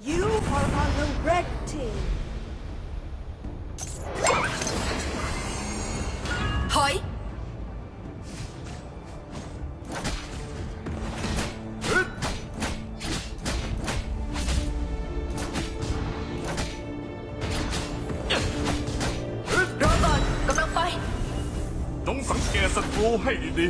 You are on the red team. Hỏi. Robot, cầm đang bay. Đóng sẵn kè sạch vô hay đi.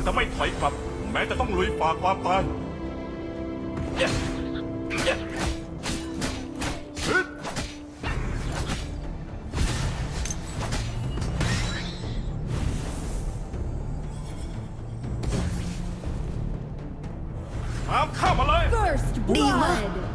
ข้าจะไม่ถอยกลับ แม้จะต้องลุยฝ่าความตาย Yeah. Yeah. ฮึดตามข้ามาเลย First Dima. blood.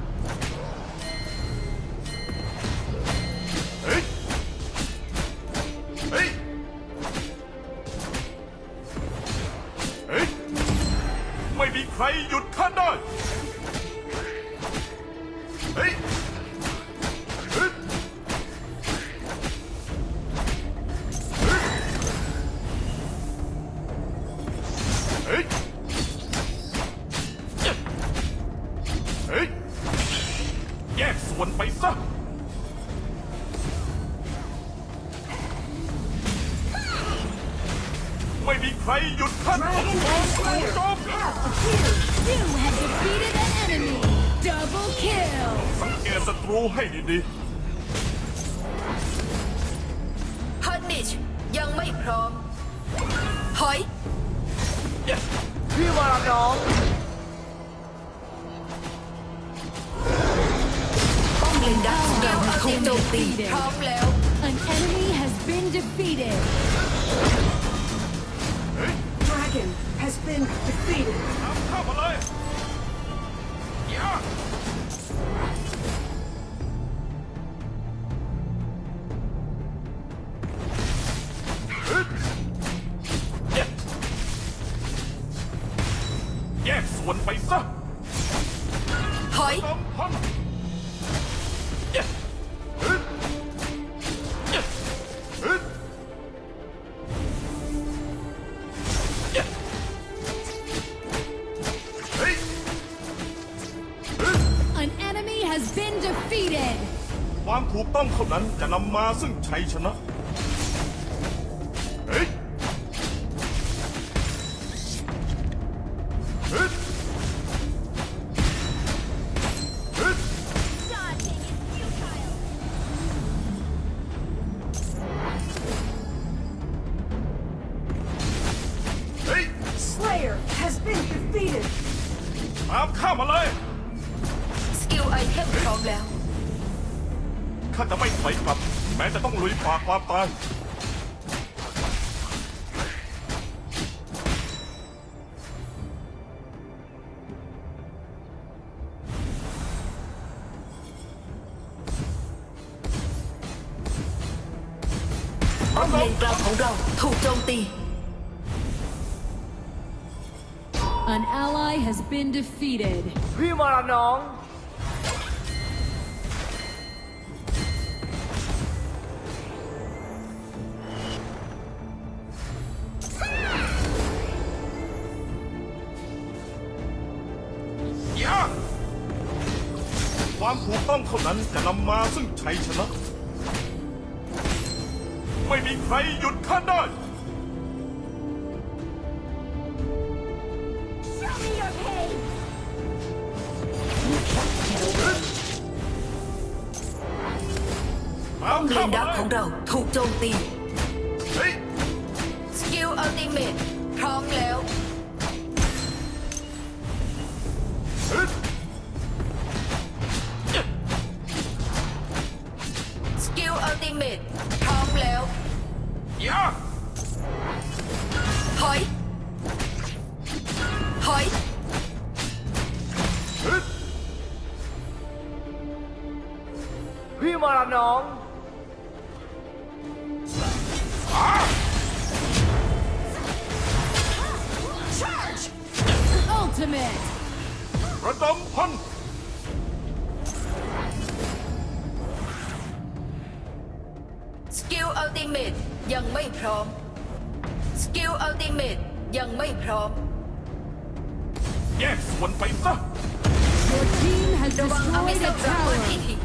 Dragon and Slayer จบ have appeared. You have defeated an enemy. Double kill. สังเกตศัตรูให้ดี ฮันนิชยังไม่พร้อม ถอย ๆ Yes พี่วรน้อง ป้อมเลนดักเกลถูกโจมตีพร้อมแล้ว An enemy has been defeated. has been defeated. I'm alive. Yeah. ความถูกต้องเท่านั้นจะนำมาซึ่งชัยชนะ เฮ้ยเฮ้ยเฮ้ยเฮ้ย Slayer has been defeated. ตามข้ามาเลย สกิลไอเทมพร้อมแล้ว ข้าจะไม่ถอยกลับ แม้จะต้องลุยฝ่าความตายป้อมเลนกลางของเราถูกโจมตี An ally has been defeated. พี่วรน้อง ต้องเท่านั้นจะนำมาซึ่งชัยชนะ ไม่มีใครหยุดข้าได้ตามเลข้านมาดักเลของยเราถูกโจมตี พี่มาละน้องระดมพันสกิลอัลติเมตยังไม่พร้อม สกิลอัลติเมตยังไม่พร้อม แยกส่วนไปซะระวังอเม destroyed ที่ทิ้ง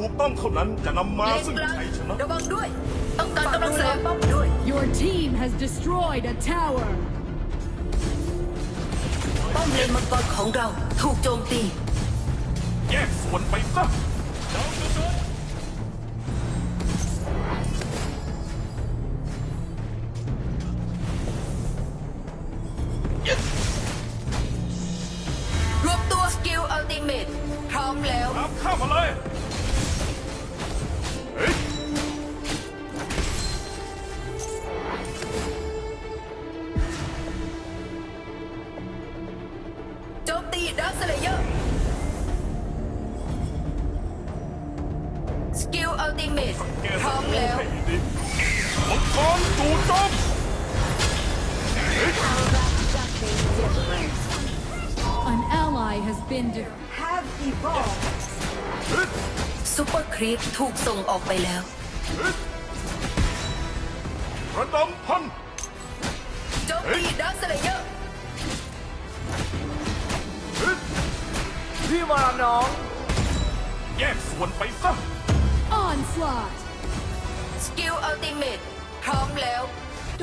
ถูกต้องเท่านั้นจะนำมาเลนซึ่งกลางชัยชนะ ระวังด้วย ต้องการกำลังเสริมป้อมด้วย Your team has destroyed a tower. ป้อมเลนมังกรของเราถูกโจมตี แยกส่วนไปซะ ติเมตแกพร้อมแล้วให้ดีมังกรจู่โจม An ally has been defeated. Have evolved. ซุปเปอร์ครีปถูกส่งออกไปแล้วระดมพันโจมตีดักสเลเยอร์พี่มารับน้อง แยกส่วนไปซะ Onslaught. สกิลอัลติเมตพร้อมแล้ว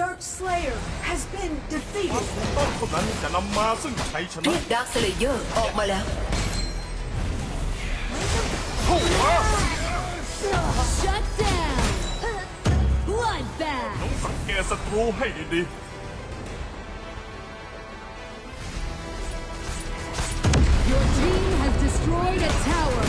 Dark Slayer has been ความ defeated. ถูกต้องเท่านั้นจะนำมาซึ่งชัยชนะ เรียกดักสเลเยอร์ออกมาแล้ว เข้ามา Shut down. Bloodbath. ต้องสังเกตศัตรูให้ดี Your team has destroyed a tower.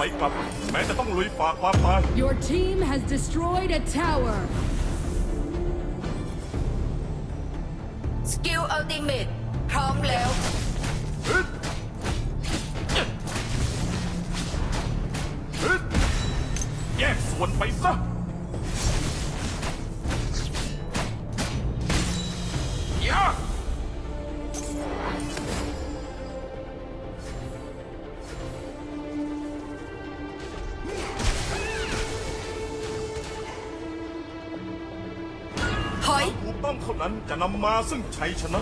ไม่ถอยกลับ แม้จะต้องลุยฝ่าความตาย Your team has destroyed a tower. สกิลอัลติเมตพร้อมแล้ว แย ต้องเท่านั้นจะนำมาซึ่งชัยชนะ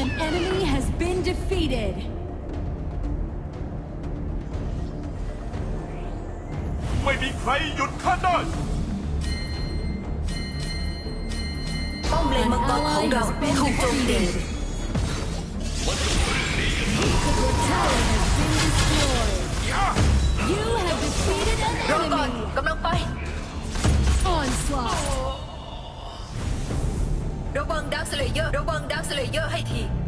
An enemy has been defeated. ไม่มีใครหยุดข้าได้ ป้อมเลน An มังกรของ ally เรา has been ถูกโจมตี ร์ระวังสเลเยอร์ให้ที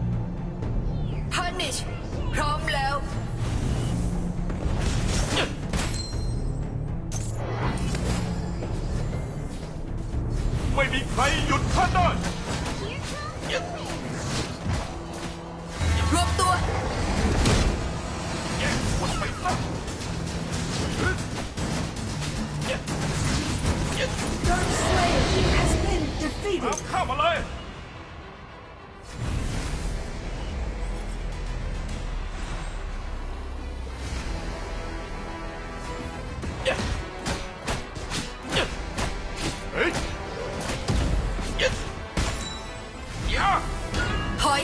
ถอย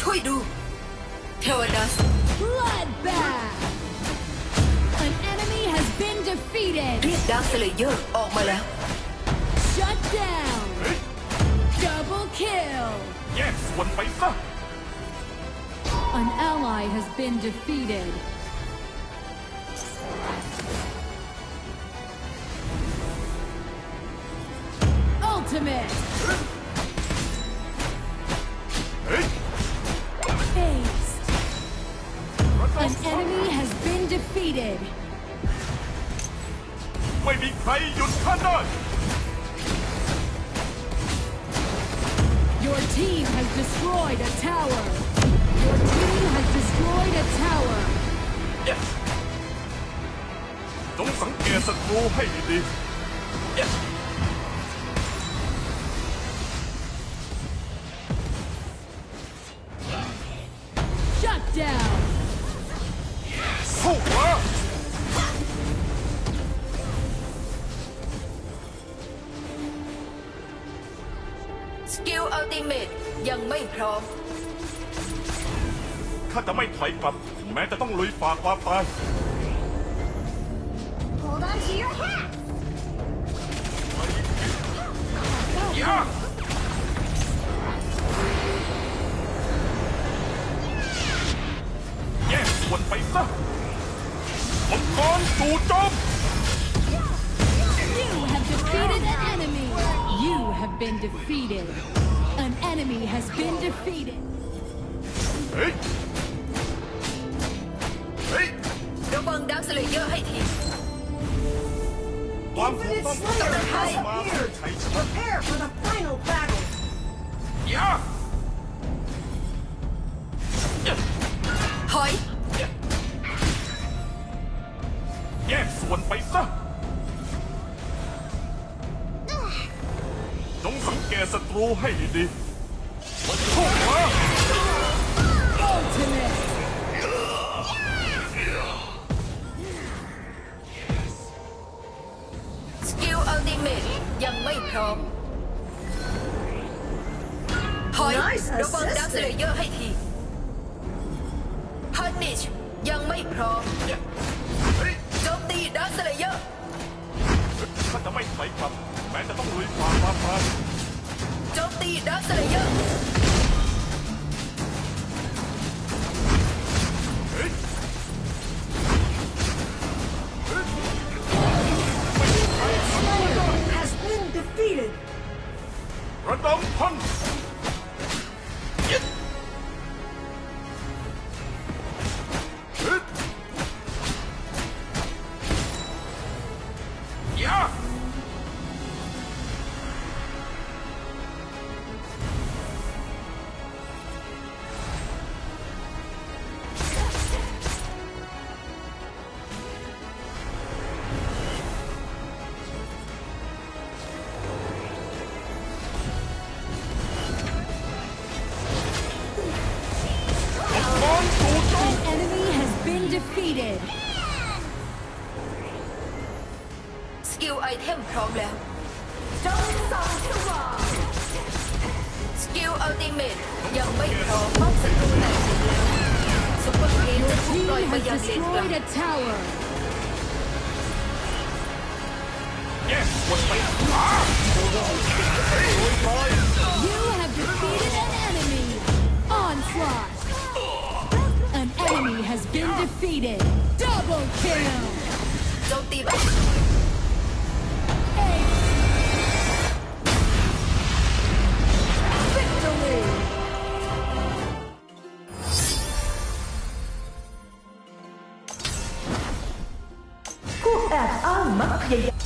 ช่วยดู เทวดา Bloodbath! An enemy has been เรี defeated. ยกดาร์คสเลเยอร์ออกมาแล้ว Shut down. Double kill. Yes, one แยกส่วนไปซะ An ally has been defeated. Ultimate. เฮ้ย Aced. An enemy has been defeated. ไม่มีใครหยุดข้าได้ Your team has destroyed a tower. Your team has destroyed a tower. จงสังเกตศัตรูให้ดีๆ ร้อม ข้าจะไม่ถอยกลับ แม้จะต้องลุยฝ่าความตาย defeated. เฮ้ยเฮ้ยระวังดักสเลเยอร์ให้ทีความถูก Infinite ต้อง Slayer เข้า has มาเพื่อ appeared. ชัยชนะ Prepare for the final battle. ยาถอย แยกส่วนไปซะ จงสังเกตศัตรูให้ดีๆ พร้อมถอย Nice ระวังดักสเล assistant เยอร์ให้ทีพันนิชยังไม่พร้อมเฮ้ยโจมตีดักสเลเยอร์ข้าจะไม่ถอยกลับแม้จะต้องลุยฝ่าความตายโจมตีดักสเลเยอร์ กิลอัลติเมตยังไม่พร้อมป้องศัตรูแตกถึงแล้วซุปเปอร์เกม Your จะถูก team ปล่อยไป has ยังเลนกลาง destroyed a tower. แยกส่วนไปซะ You have defeated an enemy. Onslaught. An enemy has been defeated. Double kill. โจมตีแบบ yeah, yeah.